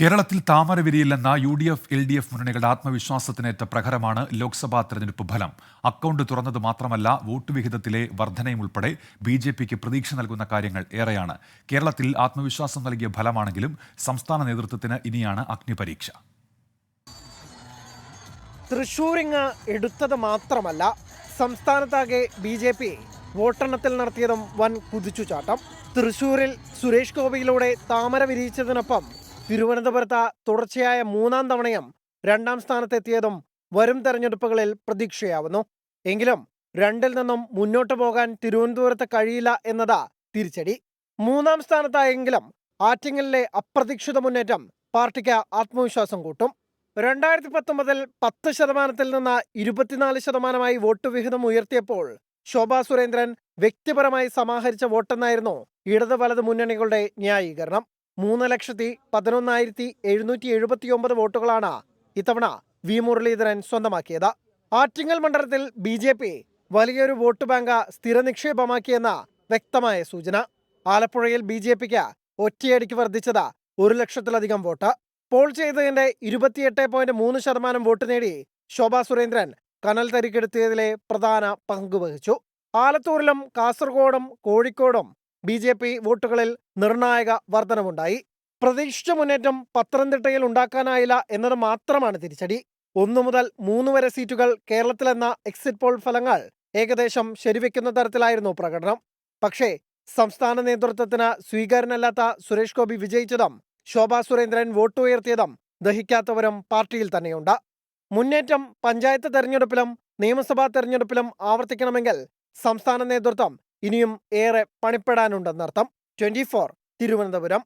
കേരളത്തിൽ താമര വിരിയില്ലെന്ന U D F L D F മുന്നണികളുടെ ആത്മവിശ്വാസത്തിനേറ്റ പ്രഹരമാണ് ലോക്സഭാ തെരഞ്ഞെടുപ്പ് ഫലം. അക്കൗണ്ട് തുറന്നത് മാത്രമല്ല വോട്ട് വിഹിതത്തിലെ വർധനയും ഉൾപ്പെടെ ബി ജെ പിക്ക് പ്രതീക്ഷ നൽകുന്ന കാര്യങ്ങൾ ഏറെയാണ്. കേരളത്തിൽ ആത്മവിശ്വാസം നൽകിയ ഫലമാണെങ്കിലും സംസ്ഥാന നേതൃത്വത്തിന് ഇനിയാണ് അഗ്നിപരീക്ഷ. തൃശൂരിങ് എടുത്തത് മാത്രമല്ല സംസ്ഥാനത്താകെ ബി ജെ പി വോട്ടെണ്ണത്തിൽ നടത്തിയതും വൻ കുതിച്ചുചാട്ടം. തൃശൂരിൽ സുരേഷ് ഗോപിയിലൂടെ താമര വിരിയിച്ചതിനൊപ്പം തിരുവനന്തപുരത്ത് തുടർച്ചയായ മൂന്നാം തവണയും രണ്ടാം സ്ഥാനത്തെത്തിയതും വരും തെരഞ്ഞെടുപ്പുകളിൽ പ്രതീക്ഷയാവുന്നു. എങ്കിലും രണ്ടിൽ നിന്നും മുന്നോട്ട് പോകാൻ തിരുവനന്തപുരത്ത് കഴിയില്ല എന്നത് തിരിച്ചടി. മൂന്നാം സ്ഥാനത്തായെങ്കിലും ആറ്റിങ്ങലിലെ അപ്രതീക്ഷിത മുന്നേറ്റം പാർട്ടിക്ക് ആത്മവിശ്വാസം കൂട്ടും. രണ്ടായിരത്തി പത്തൊമ്പതിൽ പത്ത് ശതമാനത്തിൽ നിന്ന് ഇരുപത്തിനാല് ശതമാനമായി വോട്ട് വിഹിതം ഉയർത്തിയപ്പോൾ ശോഭാ സുരേന്ദ്രൻ വ്യക്തിപരമായി സമാഹരിച്ച വോട്ടെന്നായിരുന്നു ഇടത് വലത് മുന്നണികളുടെ ന്യായീകരണം. മൂന്ന് ലക്ഷത്തി പതിനൊന്നായിരത്തി എഴുന്നൂറ്റി എഴുപത്തിയൊമ്പത് വോട്ടുകളാണ് ഇത്തവണ വി മുരളീധരൻ സ്വന്തമാക്കിയത്. ആറ്റിങ്ങൽ മണ്ഡലത്തിൽ ബി ജെ പി വലിയൊരു വോട്ട് ബാങ്ക് സ്ഥിര നിക്ഷേപമാക്കിയെന്ന വ്യക്തമായ സൂചന. ആലപ്പുഴയിൽ ബി ജെ പിക്ക് ഒറ്റയടിക്ക് വർദ്ധിച്ചത് ഒരു ലക്ഷത്തിലധികം വോട്ട്. പോൾ ചെയ്തതിന്റെ ഇരുപത്തിയെട്ട് പോയിന്റ് മൂന്ന് ശതമാനം വോട്ട് നേടി ശോഭാ സുരേന്ദ്രൻ കനൽ തരിക്കെടുത്തിയതിലെ പ്രധാന പങ്ക് വഹിച്ചു. ആലത്തൂരിലും കാസർഗോഡും കോഴിക്കോടും ബി ജെ പി വോട്ടുകളിൽ നിർണായക വർധനവുണ്ടായി. പ്രതീക്ഷിച്ച മുന്നേറ്റം പത്തനംതിട്ടയിൽ ഉണ്ടാക്കാനായില്ല എന്നത് മാത്രമാണ് തിരിച്ചടി. ഒന്നു മുതൽ മൂന്ന് വരെ സീറ്റുകൾ കേരളത്തിലെന്ന എക്സിറ്റ് പോൾ ഫലങ്ങൾ ഏകദേശം ശരിവെക്കുന്ന തരത്തിലായിരുന്നു പ്രകടനം. പക്ഷേ സംസ്ഥാന നേതൃത്വത്തിന് സ്വീകാര്യനല്ലാത്ത സുരേഷ് ഗോപി വിജയിച്ചതും ശോഭാ സുരേന്ദ്രൻ വോട്ട് ഉയർത്തിയതും ദഹിക്കാത്തവരും പാർട്ടിയിൽ തന്നെയുണ്ട്. മുന്നേറ്റം പഞ്ചായത്ത് തെരഞ്ഞെടുപ്പിലും നിയമസഭാ തെരഞ്ഞെടുപ്പിലും ആവർത്തിക്കണമെങ്കിൽ സംസ്ഥാന നേതൃത്വം ഇനിയും ഏറെ പണിപ്പെടാനുണ്ടെന്നർത്ഥം. ട്വന്റി തിരുവനന്തപുരം.